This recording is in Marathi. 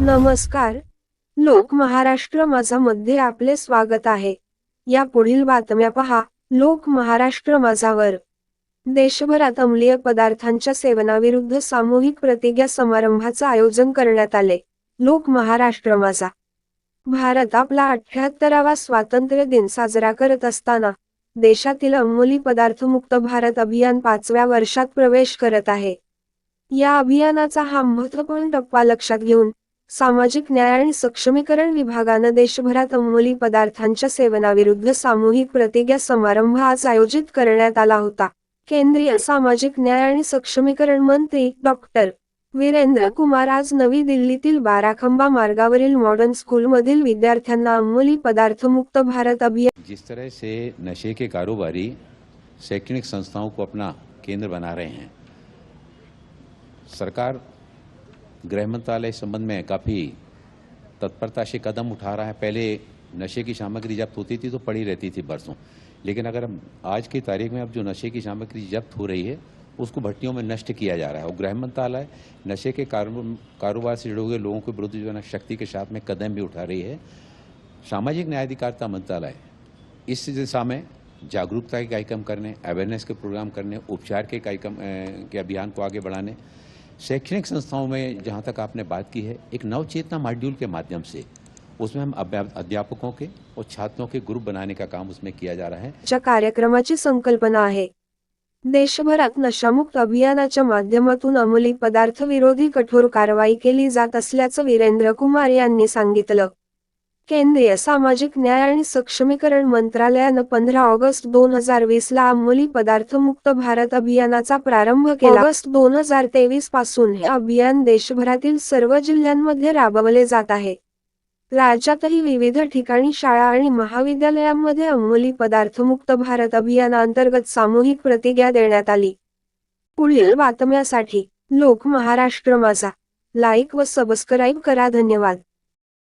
नमस्कार. लोक महाराष्ट्र माझा मध्ये आपले स्वागत आहे. या पुढील बातम्या पहा. लोक महाराष्ट्र माझावर. देशभरात अंमलीय पदार्थांच्या सेवनाविरुद्ध सामूहिक प्रतिज्ञा समारंभाचं आयोजन करण्यात आले. लोक महाराष्ट्र माझा. भारत आपला अठ्याहत्तरावा स्वातंत्र्य दिन साजरा करत असताना देशातील अंमली पदार्थ मुक्त भारत अभियान पाचव्या वर्षात प्रवेश करत आहे. या अभियानाचा हा महत्त्वपूर्ण टप्पा लक्षात घेऊन सामाजिक न्याय आणि सक्षमीकरण विभागानं देशभरात अंमली पदार्थांच्या सेवनाविरुद्ध सामूहिक प्रतिज्ञा समारंभ आज आयोजित करण्यात आला होता. केंद्रीय सामाजिक न्याय आणि सक्षमीकरण मंत्री डॉक्टर वीरेंद्र कुमार आज नवी दिल्लीतील बाराखंबा मार्गावरील मॉडर्न स्कूलमधील विद्यार्थ्यांना अंमली पदार्थ मुक्त भारत अभियान जिस तरह से नशे के कारोबारी शैक्षणिक संस्थाओं को अपना केंद्र बना रहे हैं सरकार गृह मंत्रालय इस संबंध में काफ़ी तत्परता से कदम उठा रहा है। पहले नशे की सामग्री जब्त होती थी तो पड़ी रहती थी बरसों। लेकिन अगर हम आज की तारीख में अब जो नशे की सामग्री जब्त हो रही है, उसको भट्टियों में नष्ट किया जा रहा है। और गृह मंत्रालय नशे के कारोबार से जुड़े हुए लोगों के विरुद्ध जो है शक्ति के साथ में कदम भी उठा रही है। सामाजिक न्याय अधिकारिता मंत्रालय, इस दिशा में जागरूकता के कार्यक्रम करने अवेयरनेस के प्रोग्राम करने, उपचार के कार्यक्रम के अभियान को आगे बढ़ाने शैक्षणिक संस्थाओं में जहाँ तक आपने बात की है एक नवचेतना मॉड्यूल के माध्यम से उसमें हम अभ्या- अध्यापकों के और छात्रों के ग्रुप बनाने का काम उसमें किया जा रहा है। च्या कार्यक्रमाची संकल्पना आहे. देशभरात नशामुक्त अभियानाच्या माध्यमातून अंमली पदार्थ विरोधी कठोर कारवाई केली जात असल्याचं वीरेंद्र कुमार यांनी सांगितलं. केंद्रीय सामाजिक न्याय आणि सक्षमीकरण मंत्रालयानं पंधरा ऑगस्ट दोन हजार वीस ला अंमली पदार्थ मुक्त भारत अभियानाचा प्रारंभ केला. ऑगस्ट दोन हजार तेवीसपासून हे अभियान देशभरातील सर्व जिल्ह्यांमध्ये राबवले जात आहे. राज्यातही विविध ठिकाणी शाळा आणि महाविद्यालयांमध्ये अंमली पदार्थ मुक्त भारत अभियानाअंतर्गत सामूहिक प्रतिज्ञा देण्यात आली. पुढील बातम्यासाठी लोक महाराष्ट्र माझा. लाईक व सबस्क्राईब करा. धन्यवाद.